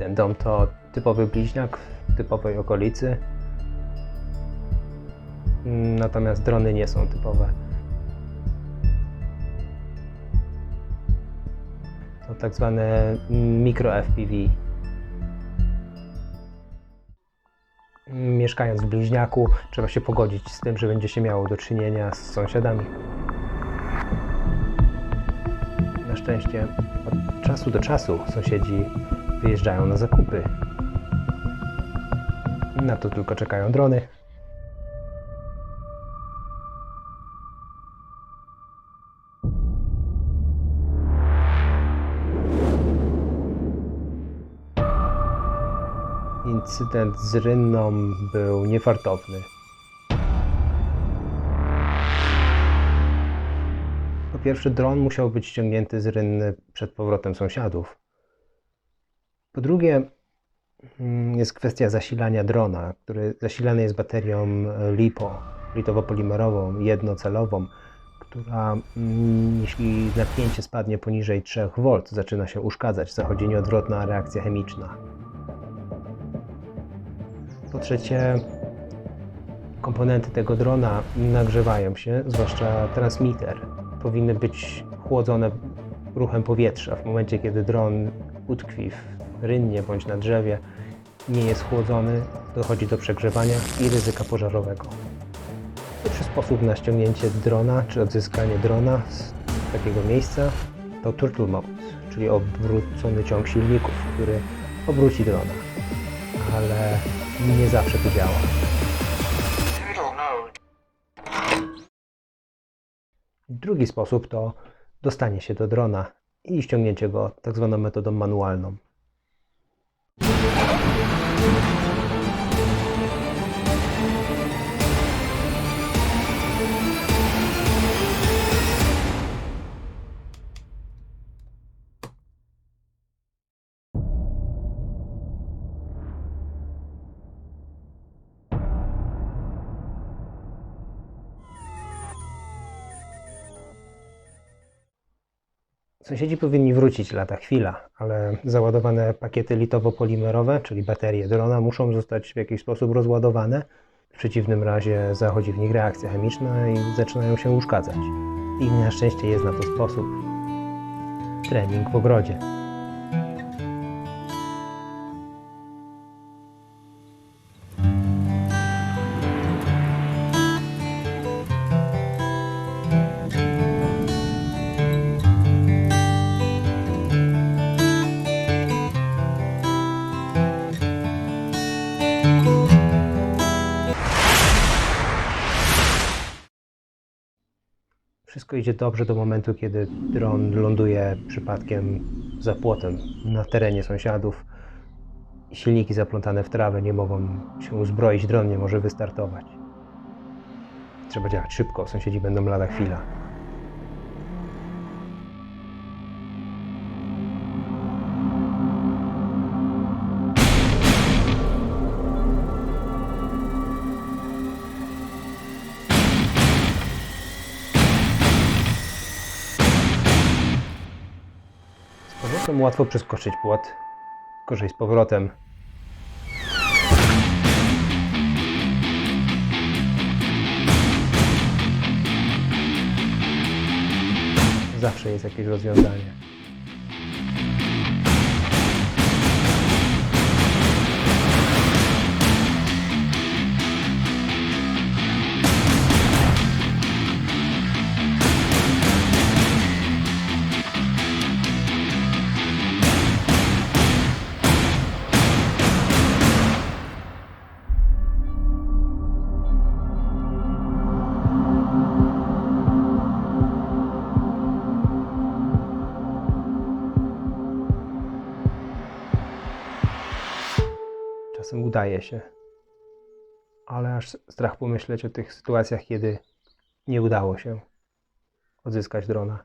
Ten dom to typowy bliźniak w typowej okolicy. Mm, Natomiast drony nie są typowe. To tak zwane mikro FPV. Mieszkając w bliźniaku, trzeba się pogodzić z tym, że będzie się miało do czynienia z sąsiadami. Na szczęście od czasu do czasu sąsiedzi wyjeżdżają na zakupy. Na to tylko czekają drony. Incydent z rynną był niefartowny. Po pierwsze, dron musiał być ściągnięty z rynny przed powrotem sąsiadów. Po drugie, mm, jest kwestia zasilania drona, który zasilany jest baterią e, LiPo, litowo-polimerową, jednocelową, która mm, jeśli napięcie spadnie poniżej 3 V, zaczyna się uszkadzać, zachodzi nieodwrotna reakcja chemiczna. Po trzecie, komponenty tego drona nagrzewają się, zwłaszcza transmitter. Powinny być chłodzone ruchem powietrza. W momencie, kiedy dron utkwi w rynnie bądź na drzewie, nie jest chłodzony, dochodzi do przegrzewania i ryzyka pożarowego. Pierwszy sposób na ściągnięcie drona czy odzyskanie drona z takiego miejsca to turtle mode, czyli obrócony ciąg silników, który obróci drona. Ale nie zawsze to działa. Drugi sposób to dostanie się do drona i ściągnięcie go tak zwaną metodą manualną. Sąsiedzi powinni wrócić lada chwila, ale załadowane pakiety litowo-polimerowe, czyli baterie drona, muszą zostać w jakiś sposób rozładowane. W przeciwnym razie zachodzi w nich reakcja chemiczna i zaczynają się uszkadzać. I na szczęście jest na to sposób. Trening w ogrodzie. Wszystko idzie dobrze do momentu, kiedy dron ląduje przypadkiem za płotem na terenie sąsiadów. Silniki zaplątane w trawę nie mogą się uzbroić, dron nie może wystartować. Trzeba działać szybko, sąsiedzi będą lada chwila. Powrotem łatwo przeskoczyć płot, gorzej z powrotem. Zawsze jest jakieś rozwiązanie. Czasem udaje się, ale aż strach pomyśleć o tych sytuacjach, kiedy nie udało się odzyskać drona.